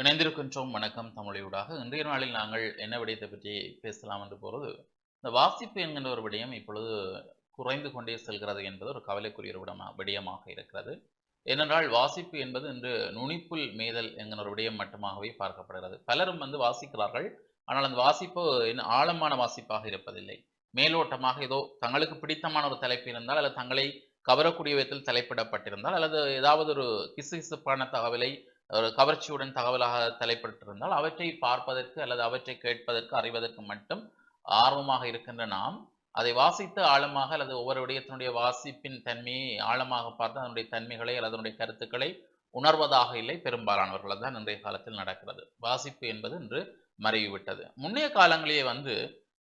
இணைந்திருக்கின்றோம். வணக்கம். தமிழையூடாக இன்றைய நாளில் நாங்கள் என்ன விடயத்தை பற்றி பேசலாம் என்று போகிறது இந்த வாசிப்பு என்கின்ற ஒரு விடயம் இப்பொழுது குறைந்து கொண்டே செல்கிறது என்பது ஒரு கவலைக்குரிய விடமா விடயமாக இருக்கிறது. ஏனென்றால் வாசிப்பு என்பது இன்று நுனிப்புல் மேதல் என்கிற ஒரு விடயம் மட்டுமாகவே பார்க்கப்படுகிறது. பலரும் வந்து வாசிக்கிறார்கள். ஆனால் அந்த வாசிப்பு என்ன ஆழமான வாசிப்பாக இருப்பதில்லை. மேலோட்டமாக ஏதோ தங்களுக்கு பிடித்தமான ஒரு தலைப்பு இருந்தால் அல்லது தங்களை கவரக்கூடிய விதத்தில் தலைப்பிடப்பட்டிருந்தால் அல்லது ஏதாவது ஒரு கிசுகிசுப்பான தகவலை ஒரு கவர்ச்சியுடன் தகவலாக தலைப்பட்டிருந்தால் அவற்றை பார்ப்பதற்கு அல்லது அவற்றை கேட்பதற்கு அறிவதற்கு மட்டும் ஆர்வமாக இருக்கின்ற நாம் அதை வாசித்து ஆழமாக அல்லது ஒவ்வொரு விடயத்தினுடைய வாசிப்பின் தன்மையை ஆழமாக பார்த்து அதனுடைய தன்மைகளை அல்லது அதனுடைய கருத்துக்களை உணர்வதாக இல்லை பெரும்பாலானவர்கள் தான் இன்றைய காலத்தில் நடக்கிறது. வாசிப்பு என்பது இன்று மறைவிவிட்டது. முன்னைய காலங்களிலே வந்து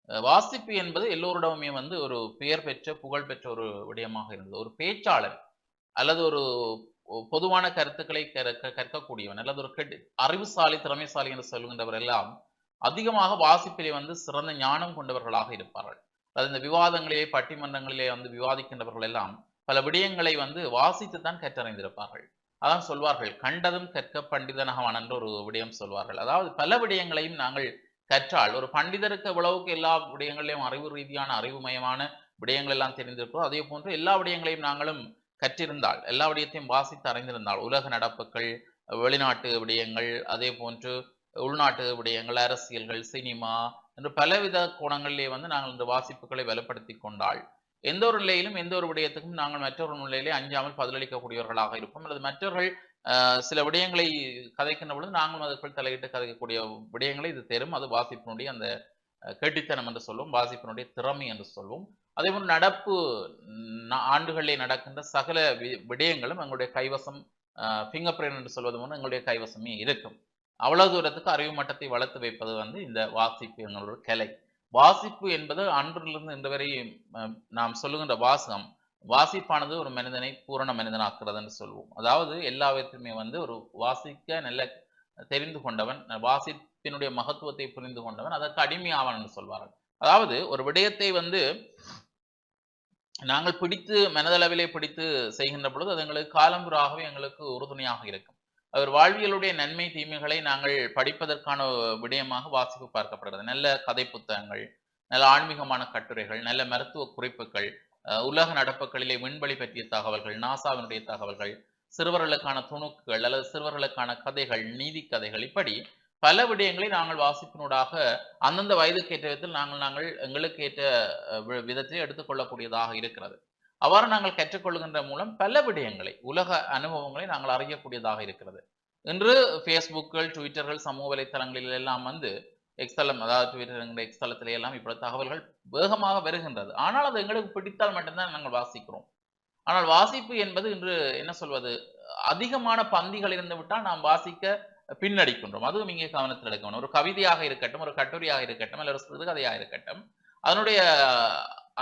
வாசிப்பு என்பது எல்லோரிடமுமே வந்து ஒரு பெயர் பெற்ற புகழ் பெற்ற ஒரு விடயமாக இருந்தது. ஒரு பேச்சாளர் அல்லது ஒரு பொதுவான கருத்துக்களை கற்க- கற்கக்கூடியவன் அல்லது ஒரு கெட் அறிவுசாலி திறமைசாலி என்று சொல்கின்றவர் எல்லாம் அதிகமாக வாசிப்பிலே வந்து சிறந்த ஞானம் கொண்டவர்களாக இருப்பார்கள். அது இந்த விவாதங்களிலே பட்டிமன்றங்களிலே வந்து விவாதிக்கின்றவர்கள் எல்லாம் பல விடயங்களை வந்து வாசித்து தான் கற்றறிந்திருப்பார்கள். அதான் சொல்வார்கள் கண்டதும் கற்க பண்டிதனகவான் என்ற ஒரு விடயம் சொல்வார்கள். அதாவது பல விடயங்களையும் நாங்கள் கற்றால் ஒரு பண்டிதருக்கு எவ்வளவுக்கு எல்லா விடயங்களிலும் அறிவு ரீதியான அறிவுமயமான விடயங்கள் எல்லாம் தெரிந்திருக்கிறோம் அதே போன்று எல்லா விடயங்களையும் நாங்களும் கற்றிருந்தால் எல்லா விடயத்தையும் வாசித்து அறிந்திருந்தாள். உலக நடப்புகள் வெளிநாட்டு விடயங்கள் அதே போன்று உள்நாட்டு விடயங்கள் அரசியல்கள் சினிமா என்று பலவித கோணங்களிலே வந்து நாங்கள் இந்த வாசிப்புகளை வலுப்படுத்தி கொண்டால் எந்த ஒரு நிலையிலும் எந்த ஒரு விடயத்துக்கும் நாங்கள் மற்றொரு நிலையிலே அஞ்சாமல் பதிலளிக்கக்கூடியவர்களாக இருப்போம். அல்லது மற்றவர்கள் சில விடயங்களை கதைக்கின்ற பொழுது நாங்களும் அதற்குள் தலையிட்டு கதைக்கக்கூடிய விடயங்களை இது தரும். அது வாசிப்பினுடைய அந்த கெட்டித்தனம் என்று சொல்வோம் வாசிப்பினுடைய திறமை என்று சொல்வோம் அதே போல் நடப்பு ஆண்டுகளில் நடக்கின்ற சகல வி- விடயங்களும் எங்களுடைய கைவசம் ஃபிங்கர் பிரிண்ட் என்று சொல்வது மூலம் எங்களுடைய கைவசமே இருக்கும். அவ்வளவு தூரத்துக்கு அறிவு மட்டத்தை வளர்த்து வைப்பது வந்து இந்த வாசிப்பு எங்களோட கலை. வாசிப்பு என்பது அன்றிலிருந்து இன்று வரை நாம் சொல்லுகின்ற வாசகம். வாசிப்பானது ஒரு மனிதனை பூரண மனிதனாக்குறது என்று சொல்வோம். அதாவது எல்லா வந்து ஒரு வாசிக்க நல்ல தெரிந்து கொண்டவன் தினுடைய மகத்துவத்தை புரிந்து கொண்டவன் அதற்கு அடிமையாவான் சொல்வார்கள். அதாவது ஒரு விடயத்தை வந்து நாங்கள் பிடித்து மனதளவிலே பிடித்து செய்கின்ற பொழுது அது எங்களுக்கு காலம்புறாகவே எங்களுக்கு உறுதுணையாக இருக்கும். அவர் வாழ்வியலுடைய நன்மை தீமைகளை நாங்கள் படிப்பதற்கான விடயமாக வாசிப்பு பார்க்கப்படுகிறது. நல்ல கதை புத்தகங்கள் நல்ல ஆன்மீகமான கட்டுரைகள் நல்ல மருத்துவ குறிப்புகள் உலக நடப்புகளிலே விண்வெளி பற்றிய தகவல்கள் நாசாவினுடைய தகவல்கள் சிறுவர்களுக்கான துணுக்குகள் அல்லது சிறுவர்களுக்கான கதைகள் நீதி கதைகள் இப்படி பல விடயங்களை நாங்கள் வாசிப்பினூடாக அந்தந்த வயதுக்கு ஏற்ற விதத்தில் நாங்கள் நாங்கள் எங்களுக்கு ஏற்ற விதத்தை வி- எடுத்துக்கொள்ளக்கூடியதாக இருக்கிறது. அவ்வாறு நாங்கள் கற்றுக்கொள்கின்ற மூலம் பல விடயங்களை உலக அனுபவங்களை நாங்கள் அறியக்கூடியதாக இருக்கிறது. இன்று ஃபேஸ்புக்குகள் ட்விட்டர்கள் சமூக வலைத்தளங்களில் எல்லாம் வந்து எக்ஸ்தலம் அதாவது ட்விட்டர் எக்ஸ்தலத்திலே எல்லாம் இப்படி தகவல்கள் வேகமாக வருகின்றது. ஆனால் அது எங்களுக்கு பிடித்தால் மட்டும்தான் நாங்கள் வாசிக்கிறோம். ஆனால் வாசிப்பு என்பது இன்று என்ன சொல்வது அதிகமான பந்திகள் இருந்து விட்டால் நாம் வாசிக்க பின்னடிக்கின்றோம். அதுவும் இங்கே கவனத்தில் எடுக்கணும். ஒரு கவிதையாக இருக்கட்டும் ஒரு கட்டுரையாக இருக்கட்டும் அல்ல ஒரு சிறுகதையாக இருக்கட்டும் அதனுடைய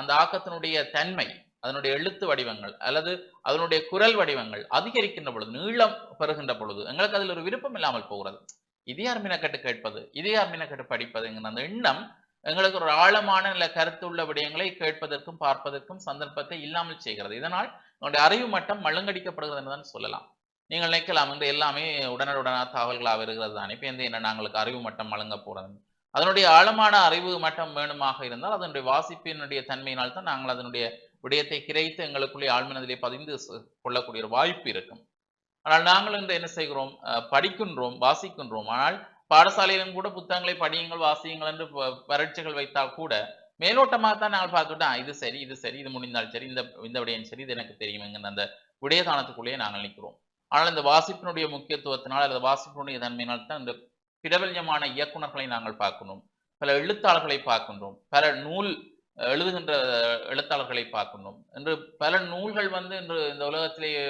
அந்த ஆக்கத்தினுடைய தன்மை அதனுடைய எழுத்து வடிவங்கள் அல்லது அதனுடைய குரல் வடிவங்கள் அதிகரிக்கின்ற பொழுது நீளம் பெறுகின்ற பொழுது எங்களுக்கு அதில் ஒரு விருப்பம் இல்லாமல் போகிறது. இது யார் மினக்கட்டு கேட்பது? இது யார் மினக்கட்டு படிப்பதுங்கிற அந்த எண்ணம் எங்களுக்கு ஒரு ஆழமான நல்ல கருத்து உள்ள விடயங்களை கேட்பதற்கும் பார்ப்பதற்கும் சந்தர்ப்பத்தை இல்லாமல் செய்கிறது. இதனால் உங்களுடைய அறிவு மட்டம் மழுங்கடிக்கப்படுகிறது என்று தான் சொல்லலாம். நீங்கள் நினைக்கலாம் வந்து எல்லாமே உடனுடனான தகவல்களாக வருகிறது தானே இப்போ என்ன நாங்களுக்கு அறிவு மட்டம் வழங்க போகிறது அதனுடைய ஆழமான அறிவு மட்டம் வேணுமாக இருந்தால் அதனுடைய வாசிப்பினுடைய தன்மையினால் தான் நாங்கள் அதனுடைய விடயத்தை கிரைத்து எங்களுக்குள்ளே ஆழ்மனதிலே பதிந்து கொள்ளக்கூடிய ஒரு வாய்ப்பு இருக்கும். ஆனால் நாங்கள் இன்று என்ன செய்கிறோம்? படிக்கின்றோம் வாசிக்கின்றோம். ஆனால் பாடசாலையிலும் கூட புத்தகங்களை படியுங்கள் வாசியுங்கள் என்று ப- பரீட்சைகள் வைத்தால் கூட மேலோட்டமாக தான் நாங்கள் பார்த்துட்டோம் இது சரி இது சரி இது முடிந்தால் சரி இந்த இந்த விடயம் சரி இது எனக்கு தெரியும் அந்த விடயதானத்துக்குள்ளேயே நாங்கள் நிற்கிறோம். ஆனால் இந்த வாசிப்பினுடைய முக்கியத்துவத்தினால் அல்லது வாசிப்பினுடைய தன்மையினால் தான் இந்த பிரபல்யமான இயக்குனர்களை நாங்கள் பார்க்கணும். பல எழுத்தாளர்களை பார்க்கின்றோம். பல நூல் எழுதுகின்ற எழுத்தாளர்களை பார்க்கணும் என்று பல நூல்கள் வந்து இன்று இந்த உலகத்திலேயே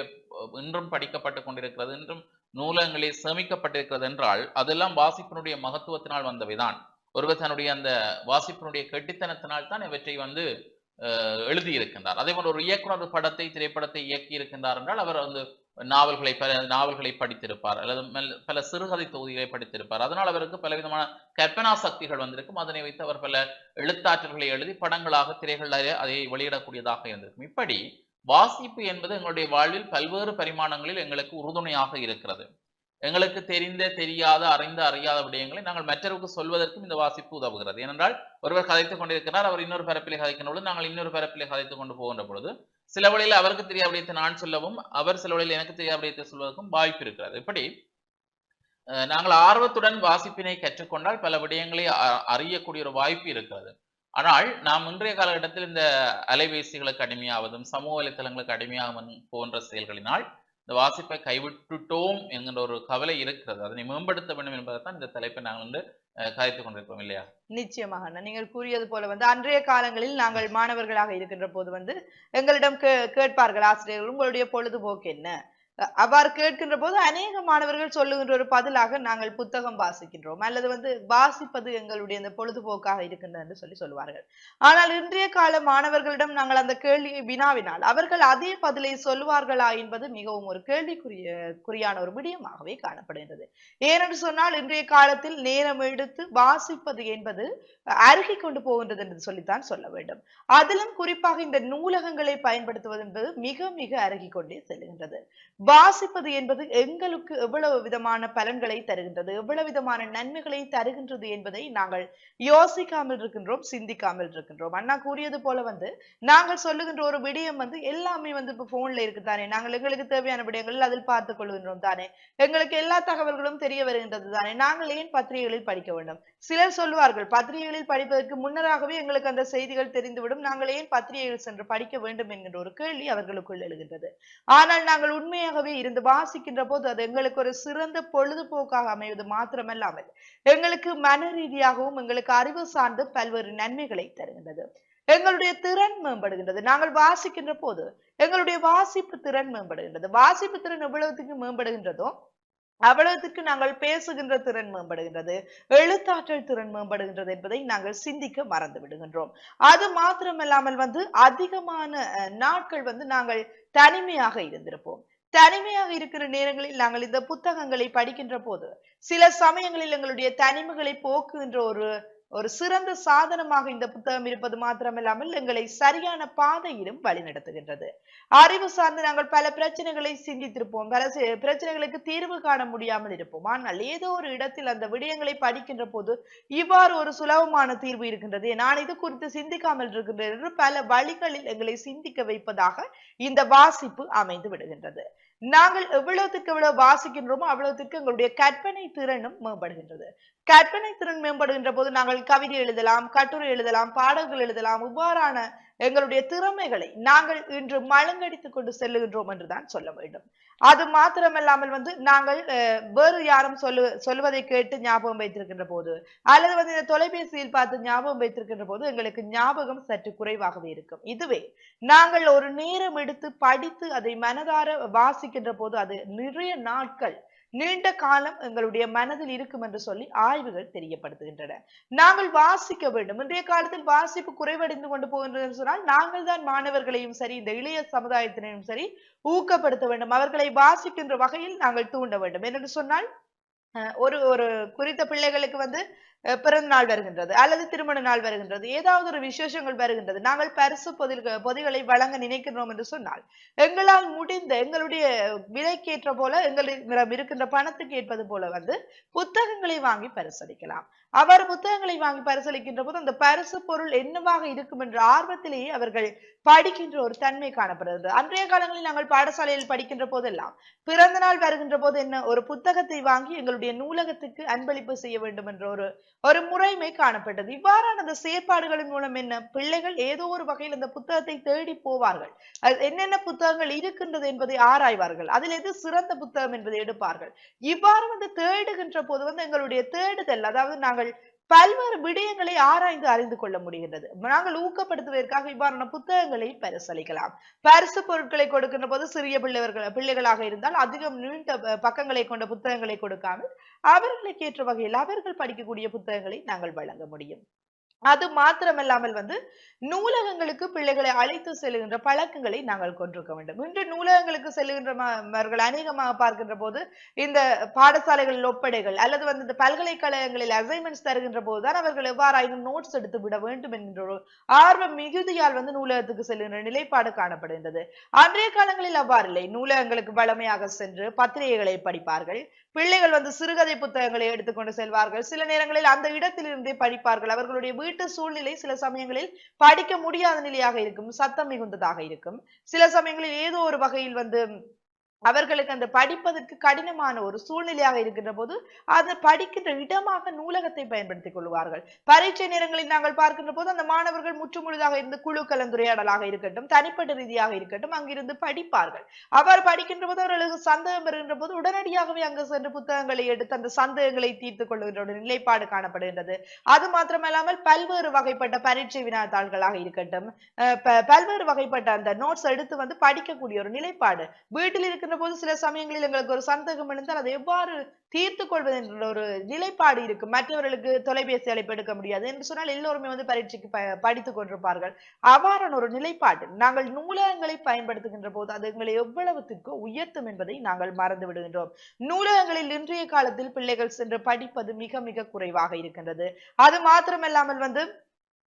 இன்றும் படிக்கப்பட்டு கொண்டிருக்கிறது. இன்றும் நூலகங்களில் சேமிக்கப்பட்டிருக்கிறது என்றால் அதெல்லாம் வாசிப்பினுடைய மகத்துவத்தினால் வந்தவைதான் ஒருவர் தன்னுடைய அந்த வாசிப்பினுடைய கெட்டித்தனத்தினால் தான் இவற்றை வந்து எழுதியிருக்கின்றார். அதே போல ஒரு இயக்குனர் படத்தை திரைப்படத்தை இயக்கி இருக்கின்றார் என்றால் அவர் வந்து நாவல்களை பல நாவல்களை படித்திருப்பார். அல்லது மெல்- பல சிறுகதை தொகுதிகளை படித்திருப்பார். அதனால் அவருக்கு பலவிதமான கற்பனா சக்திகள் வந்திருக்கும். அதனை வைத்து அவர் பல எழுத்தாற்றல்களை எழுதி படங்களாக திரைகளில் அதை வெளியிடக்கூடியதாக இருந்திருக்கும். இப்படி வாசிப்பு என்பது எங்களுடைய வாழ்வில் பல்வேறு பரிமாணங்களில் எங்களுக்கு உறுதுணையாக இருக்கிறது. எங்களுக்கு தெரிந்த தெரியாத அறிந்த அறியாத விடயங்களை நாங்கள் மற்றவருக்கு சொல்வதற்கும் இந்த வாசிப்பு உதவுகிறது. ஏனென்றால் ஒருவர் கதைத்துக் கொண்டிருக்கிறார் அவர் இன்னொரு பரப்பிலே கதைக்கின்ற பொழுது நாங்கள் இன்னொரு பரப்பிலே கதைத்துக் கொண்டு போகின்ற பொழுது சில வழியில் அவருக்கு தெரியாத விடயத்தை நான் சொல்லவும் அவர் சில வழியில் எனக்கு தெரியாத விடயத்தை சொல்வதற்கும் வாய்ப்பு இருக்கிறது. இப்படி அஹ், நாங்கள் ஆர்வத்துடன் வாசிப்பினை கற்றுக்கொண்டால் பல விடயங்களை அ- அறியக்கூடிய ஒரு வாய்ப்பு இருக்கிறது. ஆனால் நாம் இன்றைய காலகட்டத்தில் இந்த அலைபேசிகளுக்கு அடிமையாவதும் சமூக வலைத்தளங்களுக்கு அடிமையாகவும் போன்ற செயல்களினால் இந்த வாசிப்பை கைவிட்டுட்டோம் என்கின்ற ஒரு கவலை இருக்கிறது. அதனை மேம்படுத்த வேண்டும் என்பதைத்தான் இந்த தலைப்பை நாங்கள் வந்து காய்த்து கொண்டிருப்போம் இல்லையா? நிச்சயமாக நீங்கள் கூறியது போல வந்து அன்றைய காலங்களில் நாங்கள் மாணவர்களாக இருக்கின்ற போது வந்து எங்களிடம் கே- கேட்பார்கள் ஆசிரியர்கள் உங்களுடைய பொழுதுபோக்கு என்ன? அவ்வாறு கேட்கின்ற போது அநேக மாணவர்கள் சொல்லுகின்ற ஒரு பதிலாக நாங்கள் புத்தகம் வாசிக்கின்றோம். அல்லது வந்து வாசிப்பது எங்களுடைய அந்த பொழுதுபோக்காக இருக்கின்றது என்று சொல்லி சொல்வார்கள் ஆனால் இன்றைய கால மாணவர்களிடம் நாங்கள் அந்த கேள்வியை வினாவினால் அவர்கள் அதே பதிலை சொல்லுவார்களா என்பது மிகவும் ஒரு கேள்விக்குரிய குறியான ஒரு விடயமாகவே காணப்படுகின்றது. ஏனென்று சொன்னால் இன்றைய காலத்தில் நேரம் எடுத்து வாசிப்பது என்பது அருகி கொண்டு போகின்றது என்று சொல்லித்தான் சொல்ல வேண்டும். அதிலும் குறிப்பாக இந்த நூலகங்களை பயன்படுத்துவது என்பது மிக மிக அருகி கொண்டே செல்கின்றது வாசிப்பது என்பது எங்களுக்கு எவ்வளவு விதமான பலன்களை தருகின்றது எவ்வளவு விதமான நன்மைகளை தருகின்றது என்பதை நாங்கள் யோசிக்காமல் இருக்கின்றோம் சிந்திக்காமல் இருக்கின்றோம். அண்ணா கூறியது போல வந்து நாங்கள் சொல்லுகின்ற ஒரு விடயம் வந்து எல்லாமே வந்து இப்போ போன்ல இருக்கு தானே. நாங்கள் எங்களுக்கு தேவையான விடயங்கள் அதில் பார்த்துக் கொள்கின்றோம் தானே. எங்களுக்கு எல்லா தகவல்களும் தெரிய வருகின்றது தானே. நாங்கள் ஏன் பத்திரிகைகளில் படிக்க வேண்டும்? சிலர் சொல்லுவார்கள் பத்திரிகைகளில் படிப்பதற்கு முன்னராகவே எங்களுக்கு அந்த செய்திகள் தெரிந்துவிடும். நாங்கள் ஏன் பத்திரிகைகள் சென்று படிக்க வேண்டும் என்கின்ற ஒரு கேள்வி அவர்களுக்குள் எழுகின்றது. ஆனால் நாங்கள் உண்மையாகவே இருந்து வாசிக்கின்ற போது அது எங்களுக்கு ஒரு சிறந்த பொழுதுபோக்காக அமைவது மாத்திரமல்லாமல் எங்களுக்கு மன ரீதியாகவும் எங்களுக்கு அறிவு சார்ந்து பல்வேறு நன்மைகளை தருகின்றது. எங்களுடைய திறன் மேம்படுகின்றது. நாங்கள் வாசிக்கின்ற போது எங்களுடைய வாசிப்பு திறன் மேம்படுகின்றது. வாசிப்பு திறன் எவ்வளவுக்கு மேம்படுகின்றதோ அவ்வளவுக்கு நாங்கள் பேசுகின்ற திறன் மேம்படுகின்றது எழுத்தாற்றல் திறன் மேம்படுகின்றது என்பதை நாங்கள் சிந்திக்க மறந்து விடுகின்றோம். அது மாத்திரமல்லாமல் வந்து அதிகமான நாட்கள் வந்து நாங்கள் தனிமையாக இருந்திருப்போம். தனிமையாக இருக்கிற நேரங்களில் நாங்கள் இந்த புத்தகங்களை படிக்கின்ற போது சில சமயங்களில் எங்களுடைய தனிமைகளை போக்குகின்ற ஒரு ஒரு சிறந்த சாதனமாக இந்த புத்தகம் இருப்பது மாத்திரமில்லாமல் எங்களை சரியான பாதையிலும் வழிநடத்துகின்றது. அறிவு சார்ந்து நாங்கள் பல பிரச்சனைகளை சிந்தித்திருப்போம். பல பிரச்சனைகளுக்கு தீர்வு காண முடியாமல் இருப்போம். ஆனால் ஏதோ ஒரு இடத்தில் அந்த விடயங்களை படிக்கின்ற போது இவ்வாறு ஒரு சுலபமான தீர்வு இருக்கின்றது. நான் இது குறித்து சிந்திக்காமல் இருக்கின்றேன் என்று பல வழிகளில் எங்களை சிந்திக்க வைப்பதாக இந்த வாசிப்பு அமைந்து விடுகின்றது. நாங்கள் எவ்வளவுக்கு எவ்வளவு வாசிக்கின்றோமோ அவ்வளவுக்கு எங்களுடைய கற்பனை திறனும் மேம்படுகின்றது. கற்பனை திறன் மேம்படுகின்ற போது நாங்கள் கவிதை எழுதலாம் கட்டுரை எழுதலாம் பாடல்கள் எழுதலாம் இவ்வாறான எங்களுடைய திறமைகளை நாங்கள் இன்று மழுங்கடித்துக் கொண்டு செல்லுகின்றோம் என்றுதான் சொல்ல வேண்டும். அது மாத்திரமல்லாமல் வந்து நாங்கள் அஹ், வேறு யாரும் சொல்லு சொல்வதை கேட்டு ஞாபகம் வைத்திருக்கின்ற போது அல்லது வந்து இந்த தொலைபேசியில் பார்த்து ஞாபகம் வைத்திருக்கின்ற போது எங்களுக்கு ஞாபகம் சற்று குறைவாகவே இருக்கும். இதுவே நாங்கள் ஒரு நேரம் எடுத்து படித்து அதை மனதார வாசிக்கின்ற போது அது நிறைய நாட்கள் நீண்ட காலம் எங்களுடைய மனதில் இருக்கும் என்று சொல்லி ஆய்வுகள் தெரியப்படுத்துகின்றன. நாங்கள் வாசிக்க வேண்டும். இன்றைய காலத்தில் வாசிப்பு குறைவடைந்து கொண்டு போகின்றது என்று சொன்னால் நாங்கள் தான் மாணவர்களையும் சரி இந்த இளைய சமுதாயத்தினரையும் சரி ஊக்கப்படுத்த வேண்டும். அவர்களை வாசிக்கின்ற வகையில் நாங்கள் தூண்ட வேண்டும். என்னென்று சொன்னால் அஹ், ஒரு ஒரு குறித்த பிள்ளைகளுக்கு வந்து பிறந்த நாள் வருகின்றது அல்லது திருமண நாள் வருகின்றது ஏதாவது ஒரு விசேஷங்கள் வருகின்றது. நாங்கள் பரிசு பொதிகள் பொதிகளை வழங்க நினைக்கின்றோம் என்று சொன்னால் எங்களால் முடிந்த எங்களுடைய விலைக்கேற்ற போல எங்களிடம் இருக்கின்ற பணத்துக்கு ஏற்பது போல வந்து புத்தகங்களை வாங்கி பரிசளிக்கலாம். அவர் புத்தகங்களை வாங்கி பரிசளிக்கின்ற போது அந்த பரிசு பொருள் என்னவாக இருக்கும் என்ற ஆர்வத்திலேயே அவர்கள் படிக்கின்ற ஒரு தன்மை காணப்படுகிறது. அன்றைய காலங்களில் நாங்கள் பாடசாலையில் படிக்கின்ற போதெல்லாம் பிறந்த நாள் வருகின்ற போது என்ன ஒரு புத்தகத்தை வாங்கி எங்களுடைய நூலகத்துக்கு அன்பளிப்பு செய்ய வேண்டும் என்ற ஒரு ஒரு முறைமை காணப்பட்டது. இவ்வாறான அந்த செயற்பாடுகளின் மூலம் என்ன? பிள்ளைகள் ஏதோ ஒரு வகையில் அந்த புத்தகத்தை தேடி போவார்கள். அது என்னென்ன புத்தகங்கள் இருக்கின்றது என்பதை ஆராய்வார்கள். அதில் எது சிறந்த புத்தகம் என்பதை எடுப்பார்கள். இவ்வாறு வந்து தேடுகின்ற போது வந்து எங்களுடைய தேடுதல் அதாவது நாங்கள் பல்வேறு விடயங்களை ஆராய்ந்து அறிந்து கொள்ள முடிகின்றது. நாங்கள் ஊக்கப்படுத்துவதற்காக இவ்வாறான புத்தகங்களை பரிசளிக்கலாம். பரிசு பொருட்களை கொடுக்கின்ற போது சிறிய பிள்ளைவர்கள் பிள்ளைகளாக இருந்தால் அதிகம் நீண்ட பக்கங்களை கொண்ட புத்தகங்களை கொடுக்காமல் அவர்களுக்கு ஏற்ற வகையில் அவர்கள் படிக்கக்கூடிய புத்தகங்களை நாங்கள் வழங்க முடியும். அது மாத்திரமல்லாமல் வந்து நூலகங்களுக்கு பிள்ளைகளை அழைத்து செல்கின்ற பழக்கங்களை நாங்கள் கொண்டிருக்க வேண்டும். இன்று நூலகங்களுக்கு செல்கின்றவர்கள் அநேகமாக பார்க்கின்ற போது இந்த பாடசாலைகளில் ஒப்படைகள் அல்லது வந்து இந்த பல்கலைக்கழகங்களில் அசைன்மெண்ட்ஸ் தருகின்ற போதுதான் அவர்கள் எவ்வாறாயினும் நோட்ஸ் எடுத்து விட வேண்டும் என்கின்ற ஒரு ஆர்வம் மிகுதியால் வந்து நூலகத்துக்கு செல்கின்ற நிலைப்பாடு காணப்படுகின்றது. அன்றைய காலங்களில் அவ்வாறு இல்லை நூலகங்களுக்கு வளமையாக சென்று பத்திரிகைகளை படிப்பார்கள். பிள்ளைகள் வந்து சிறுகதை புத்தகங்களை எடுத்துக்கொண்டு செல்வார்கள். சில நேரங்களில் அந்த இடத்திலிருந்தே படிப்பார்கள். அவர்களுடைய வீட்டு சூழ்நிலை சில சமயங்களில் படிக்க முடியாத நிலையாக இருக்கும். சத்தம் மிகுந்ததாக இருக்கும். சில சமயங்களில் ஏதோ ஒரு வகையில் வந்து அவர்களுக்கு அந்த படிப்பதற்கு கடினமான ஒரு சூழ்நிலையாக இருக்கின்ற போது அதை படிக்கின்ற இடமாக நூலகத்தை பயன்படுத்திக் கொள்வார்கள். பரீட்சை நேரங்களில் நாங்கள் பார்க்கின்ற போது அந்த மாணவர்கள் முற்றுமுழுதாக இருந்து குழு கலந்துரையாடலாக இருக்கட்டும் தனிப்பட்ட ரீதியாக இருக்கட்டும் அங்கிருந்து படிப்பார்கள். அவர் படிக்கின்ற போது அவர்களுக்கு சந்தேகம் வருகின்ற போது உடனடியாகவே அங்கு சென்று புத்தகங்களை எடுத்து அந்த சந்தேகங்களை தீர்த்துக் கொள்கின்ற ஒரு நிலைப்பாடு காணப்படுகின்றது. அது மாத்திரமல்லாமல் பல்வேறு வகைப்பட்ட பரீட்சை வினாத்தாள்களாக இருக்கட்டும் பல்வேறு வகைப்பட்ட அந்த நோட்ஸ் எடுத்து வந்து படிக்கக்கூடிய ஒரு நிலைப்பாடு. வீட்டில் இருக்கிற இருக்கின்ற போது சில சமயங்களில் எங்களுக்கு ஒரு சந்தேகம் இருந்தால் அதை எவ்வாறு தீர்த்து கொள்வது என்ற ஒரு நிலைப்பாடு இருக்கு. மற்றவர்களுக்கு தொலைபேசி அழைப்பு எடுக்க முடியாது என்று சொன்னால் எல்லோருமே வந்து பரீட்சைக்கு ப படித்துக் கொண்டிருப்பார்கள். அவ்வாறான ஒரு நிலைப்பாடு நாங்கள் நூலகங்களை பயன்படுத்துகின்ற போது அது எங்களை எவ்வளவுக்கு உயர்த்தும் என்பதை நாங்கள் மறந்து விடுகின்றோம். நூலகங்களில் இன்றைய காலத்தில் பிள்ளைகள் சென்று படிப்பது மிக மிக குறைவாக இருக்கின்றது. அது மாத்திரமல்லாமல் வந்து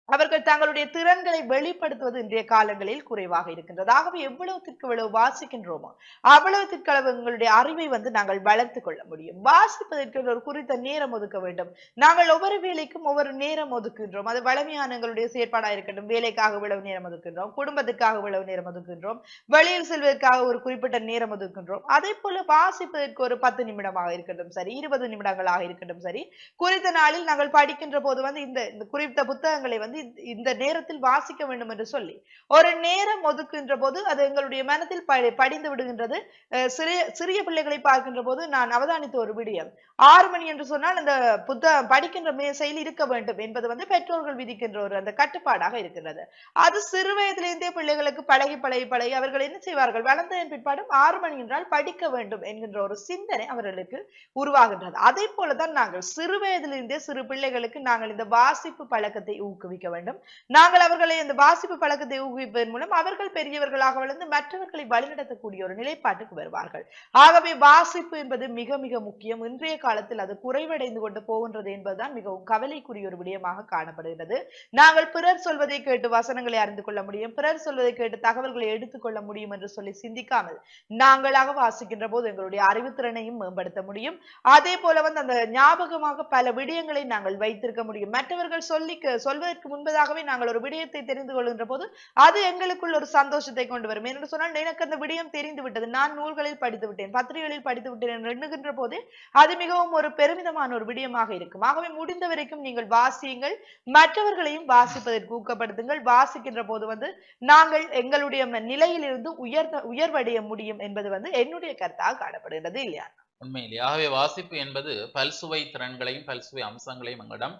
அவர்கள் தங்களுடைய திறன்களை வெளிப்படுத்துவது இன்றைய காலங்களில் குறைவாக இருக்கின்றது. ஆகவே எவ்வளவுத்திற்கு எவ்வளவு வாசிக்கின்றோமோ அவ்வளவுத்திற்கு அளவு எங்களுடைய அறிவை வந்து நாங்கள் வளர்த்து கொள்ள முடியும். வாசிப்பதற்கு ஒரு குறித்த நேரம் ஒதுக்க வேண்டும். நாங்கள் ஒவ்வொரு வேலைக்கும் ஒவ்வொரு நேரம் ஒதுக்கின்றோம் அது வளமையான எங்களுடைய செயற்பாடாக இருக்கட்டும் வேலைக்காக இவ்வளவு நேரம் ஒதுக்கின்றோம் குடும்பத்துக்காக இவ்வளவு நேரம் ஒதுக்குகின்றோம் வெளியில் செல்வதற்காக ஒரு குறிப்பிட்ட நேரம் ஒதுக்கின்றோம் அதே போல வாசிப்பதற்கு ஒரு பத்து நிமிடமாக இருக்கட்டும் சரி இருபது நிமிடங்களாக இருக்கட்டும் சரி. குறித்த நாளில் நாங்கள் படிக்கின்ற போது வந்து இந்த இந்த குறித்த புத்தகங்களை வந்து இந்த- இந்த நேரத்தில் வாசிக்க வேண்டும் என்று சொல்லி. ஒரு நேரம் ஒதுக்குகின்ற போது அது எங்களுடைய மனத்தில் படிந்து விடுகின்றது. சிறிய சிறிய பிள்ளைகளை பார்க்கின்ற போது நான் அவதானித்த ஒரு விடயம். ஆறு மணி என்று சொன்னால் அந்த புத்தகம் படிக்கின்ற மேசையில் இருக்க வேண்டும் என்பது வந்து பெற்றோர்கள் விதிக்கின்ற ஒரு அந்த கட்டுப்பாடாக இருக்கின்றது. அது சிறு வயதிலிருந்தே பிள்ளைகளுக்கு பழகி பழகி பழகி அவர்கள் என்ன செய்வார்கள்? வளர்ந்ததன் பிற்பாடும் ஆறு மணி என்றால் படிக்க வேண்டும் என்கின்ற ஒரு சிந்தனை அவர்களுக்கு உருவாகின்றது. அதே போலதான் நாங்கள் சிறு வயதிலிருந்தே சிறு பிள்ளைகளுக்கு நாங்கள் இந்த வாசிப்பு பழக்கத்தை ஊக்குவிக்க ஊக்குவிக்க வேண்டும். நாங்கள் அவர்களை இந்த வாசிப்பு பழக்கத்தை ஊக்குவிப்பதன் மூலம் அவர்கள் பெரியவர்களாக வளர்ந்து மற்றவர்களை வழிநடத்தக்கூடிய ஒரு நிலைப்பாட்டுக்கு வருவார்கள். ஆகவே வாசிப்பு என்பது மிக மிக முக்கியம். இன்றைய காலத்தில் அது குறைவடைந்து கொண்டு போகின்றது என்பதுதான் மிகவும் கவலைக்குரிய ஒரு விடயமாக காணப்படுகிறது. நாங்கள் பிறர் சொல்வதை கேட்டு வசனங்களை அறிந்து கொள்ள முடியும். பிறர் சொல்வதை கேட்டு தகவல்களை எடுத்துக்கொள்ள முடியும் என்று சொல்லி சிந்திக்காமல் நாங்களாக வாசிக்கின்ற போது எங்களுடைய அறிவுத்திறனையும் மேம்படுத்த முடியும். அதே போல வந்து அந்த ஞாபகமாக பல விடயங்களை நாங்கள் வைத்திருக்க முடியும். மற்றவர்கள் சொல்லி சொல்வதற்கு முன்பதாகவே நாங்கள் ஒரு விடயத்தை தெரிந்து கொள்கின்ற போது அது எங்களுக்குள் ஒரு சந்தோஷத்தை கொண்டு வரும். என்று சொன்னால் எனக்கு அந்த விடயம் தெரிந்து விட்டது. நான் நூல்களில் படித்து விட்டேன் பத்திரிகைகளில் படித்து விட்டேன் என்று எண்ணுகின்ற போதே அது மிகவும் ஒரு பெருமிதமான ஒரு விடயமாக இருக்கும். ஆகவே முடிந்த வரைக்கும் நீங்கள் வாசியுங்கள். மற்றவர்களையும் வாசிப்பதற்கு ஊக்கப்படுத்துங்கள். வாசிக்கின்ற போது வந்து நாங்கள் எங்களுடைய நிலையிலிருந்து உயர்ந்த உயர்வடைய முடியும் என்பது வந்து என்னுடைய கருத்தாக காணப்படுகிறது இல்லையா? உண்மையிலேயே ஆகவே வாசிப்பு என்பது பல்சுவை திறன்களையும் பல்சுவை அம்சங்களையும் எங்களிடம்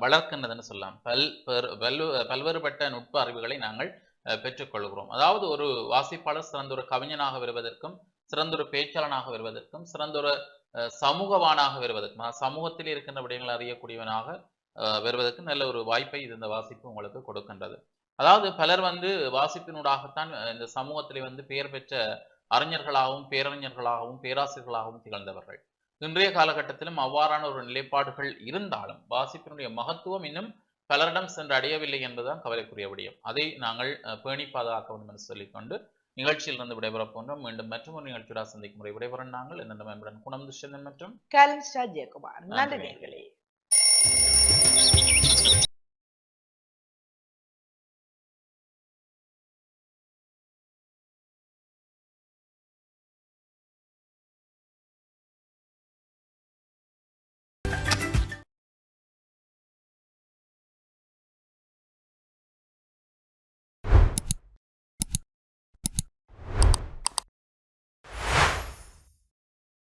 வளர்க்கின்றதுன்னு சொல்லலாம். பல் பெரு- பல்வேறுபட்ட நுட்ப அறிவுகளை நாங்கள் பெற்றுக்கொள்கிறோம். அதாவது ஒரு வாசிப்பாளர் சிறந்த ஒரு கவிஞனாக வருவதற்கும் சிறந்த ஒரு பேச்சாளனாக வருவதற்கும் சிறந்த ஒரு சமூகவானாக வருவதற்கும் சமூகத்தில் இருக்கின்ற விடயங்களை அறியக்கூடியவனாக வருவதற்கு நல்ல ஒரு வாய்ப்பை இது இந்த வாசிப்பு உங்களுக்கு கொடுக்கின்றது. அதாவது பலர் வந்து வாசிப்பினூடாகத்தான் இந்த சமூகத்திலே வந்து பெயர் பெற்ற அறிஞர்களாகவும் பேரறிஞர்களாகவும் பேராசிரியர்களாகவும் திகழ்ந்தவர்கள். இன்றைய காலகட்டத்திலும் அவ்வாறான ஒரு நிலைப்பாடுகள் இருந்தாலும் வாசிப்பினுடைய மகத்துவம் இன்னும் பலரிடம் சென்று அடையவில்லை என்பதுதான் கவலைக்குரிய விடயம். அதை நாங்கள் பேணி பாதுகாக்க வேண்டும் என்று சொல்லிக்கொண்டு நிகழ்ச்சியிலிருந்து விடைபெறப் போன்றோம் மீண்டும் மற்றும் ஒரு நிகழ்ச்சியோட சந்திக்கும் முறை விடைபெறும் நாங்கள். இந்த மேம்புடன் குணம் துஷ்யந்தன் மற்றும் நன்றி